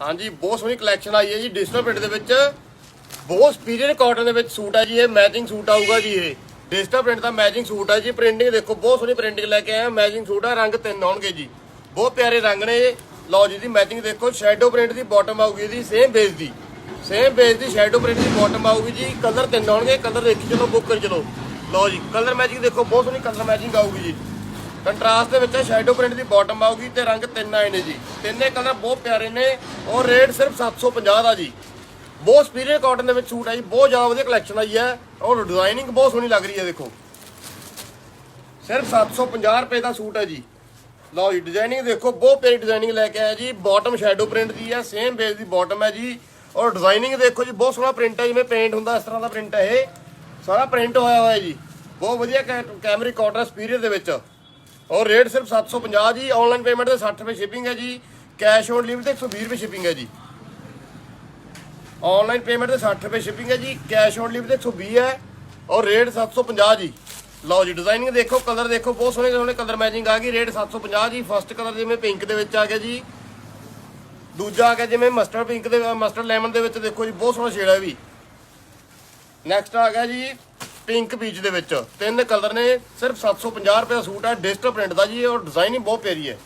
ਹਾਂਜੀ, ਬਹੁਤ ਸੋਹਣੀ ਕਲੈਕਸ਼ਨ ਆਈ ਹੈ ਜੀ ਡਿਜੀਟਲ ਪ੍ਰਿੰਟ ਦੇ ਵਿੱਚ। ਬਹੁਤ ਸਪੀਰੀਅਰ ਕਾਟਨ ਦੇ ਵਿੱਚ ਸੂਟ ਹੈ ਜੀ, ਇਹ ਮੈਚਿੰਗ ਸੂਟ ਆਊਗਾ ਜੀ ਇਹ। ਡਿਜੀਟਲ ਪ੍ਰਿੰਟ ਦਾ ਮੈਚਿੰਗ ਸੂਟ ਹੈ ਜੀ ਪ੍ਰਿੰਟਿੰਗ ਦੇਖੋ, ਬਹੁਤ ਸੋਹਣੀ ਪ੍ਰਿੰਟਿੰਗ ਲੈ ਕੇ ਆਇਆ ਮੈਚਿੰਗ ਸੂਟ ਆ, ਰੰਗ ਤਿੰਨ ਆਉਣਗੇ ਜੀ। ਬਹੁਤ ਪਿਆਰੇ ਰੰਗ ਨੇ ਇਹ। ਲਓ ਜੀ ਦੀ ਮੈਚਿੰਗ ਦੇਖੋ ਸ਼ੈਡੋ ਪ੍ਰਿੰਟ ਦੀ ਬਾਟਮ ਆਊਗੀ ਇਹਦੀ ਸੇਮ ਬੇਸ ਦੀ। ਸੇਮ ਬੇਸ ਦੀ ਸ਼ੈਡੋ ਪ੍ਰਿੰਟ ਦੀ ਬਾਟਮ ਆਊਗੀ ਜੀ ਕਲਰ ਤਿੰਨ ਆਉਣਗੇ ਕਲਰ ਦੇਖੀ ਚਲੋ ਬੁੱਕ ਕਰ ਚਲੋ। ਲਓ ਜੀ ਕਲਰ ਮੈਚਿੰਗ ਦੇਖੋ, ਬਹੁਤ ਸੋਹਣੀ ਕਲਰ ਮੈਚਿੰਗ ਆਊਗੀ ਜੀ। ਕੰਟਰਾਸਟ ਦੇ ਵਿੱਚ ਸ਼ੈਡੋ ਪ੍ਰਿੰਟ ਦੀ ਬਾਟਮ ਆਊਗੀ ਤੇ ਰੰਗ ਤਿੰਨ ਆਏ ਨੇ ਜੀ। ਤਿੰਨੇ ਕਲਰ ਬਹੁਤ ਪਿਆਰੇ ਨੇ ਔਰ ਰੇਟ ਸਿਰਫ 750 ਦਾ ਜੀ। ਬਹੁਤ ਸਪੀਰੀਅਰ ਕਾਟਨ ਦੇ ਵਿੱਚ ਸੂਟ ਹੈ ਜੀ, ਬਹੁਤ ਜ਼ਿਆਦਾ ਵਧੀਆ ਕਲੈਕਸ਼ਨ ਆਈ ਹੈ ਔਰ ਡਿਜ਼ਾਈਨਿੰਗ ਬਹੁਤ ਸੋਹਣੀ ਲੱਗ ਰਹੀ ਹੈ, ਦੇਖੋ। ਸਿਰਫ 750 ਰੁਪਏ ਦਾ ਸੂਟ ਹੈ ਜੀ। ਲਓ ਜੀ ਡਿਜ਼ਾਈਨਿੰਗ ਦੇਖੋ, ਬਹੁਤ ਪਿਆਰੀ ਡਿਜ਼ਾਈਨਿੰਗ ਲੈ ਕੇ ਆਇਆ ਜੀ। ਬਾਟਮ ਸ਼ੈਡੋ ਪ੍ਰਿੰਟ ਦੀ ਹੈ ਸੇਮ ਬੇਸ ਦੀ ਬਾਟਮ ਹੈ ਜੀ। ਔਰ ਡਿਜ਼ਾਈਨਿੰਗ ਦੇਖੋ ਜੀ, ਬਹੁਤ ਸੋਹਣਾ ਪ੍ਰਿੰਟ ਹੈ, ਜਿਵੇਂ ਪੇਂਟ ਹੁੰਦਾ, ਇਸ ਤਰ੍ਹਾਂ ਦਾ ਪ੍ਰਿੰਟ ਹੈ ਇਹ। ਸਾਰਾ ਪ੍ਰਿੰਟ ਹੋਇਆ ਹੋਇਆ ਜੀ। ਬਹੁਤ ਵਧੀਆ ਕੈ- ਕੈਮਰਿਕ ਕਾਟਨ ਸਪੀਰੀਅਰ ਦੇ ਵਿੱਚ। ਔਰ ਰੇਟ ਸਿਰਫ 750 ਜੀ ਆਨਲਾਈਨ ਪੇਮੈਂਟ ਤੇ 60 ਰੁਪਏ ਸ਼ਿਪਿੰਗ ਹੈ ਜੀ ਕੈਸ਼ ਔਨ ਡਿਲੀਵਰੀ ਤੇ 120 ਰੁਪਏ ਸ਼ਿਪਿੰਗ ਹੈ ਜੀ। ਆਨਲਾਈਨ ਪੇਮੈਂਟ ਤੇ 60 ਰੁਪਏ ਸ਼ਿਪਿੰਗ ਹੈ ਜੀ ਕੈਸ਼ ਔਨ ਡਿਲੀਵਰੀ ਤੇ 120 ਹੈ, ਔਰ ਰੇਟ 750 ਜੀ। ਲਓ ਜੀ ਡਿਜ਼ਾਈਨਿੰਗ ਦੇਖੋ ਕਲਰ ਦੇਖੋ, ਬਹੁਤ ਸੋਹਣੇ ਸੋਹਣੇ ਕਲਰ ਮੈਚਿੰਗ ਆ ਗਈ ਰੇਟ 750 ਜੀ ਫਸਟ ਕਲਰ ਜਿਵੇਂ ਪਿੰਕ ਦੇ ਵਿੱਚ ਆ ਗਿਆ ਜੀ। ਦੂਜਾ ਆ ਗਿਆ ਜਿਵੇਂ ਮਸਟਰਡ ਪਿੰਕ ਦੇ ਮਸਟਰਡ ਲੈਮਨ ਦੇ ਵਿੱਚ ਦੇਖੋ ਜੀ, ਬਹੁਤ ਸੋਹਣਾ ਸ਼ੇਡ ਹੈ ਵੀ। ਨੈਕਸਟ ਆ ਗਿਆ ਜੀ ਪਿੰਕ ਪੀਚ ਦੇ ਵਿੱਚ। ਤਿੰਨ ਕਲਰ ਨੇ, ਸਿਰਫ 750 ਰੁਪਏ ਦਾ ਸੂਟ ਹੈ ਡਿਜੀਟਲ ਪ੍ਰਿੰਟ ਦਾ ਜੀ ਔਰ ਹੀ ਬਹੁਤ ਪਿਆਰੀ ਹੈ।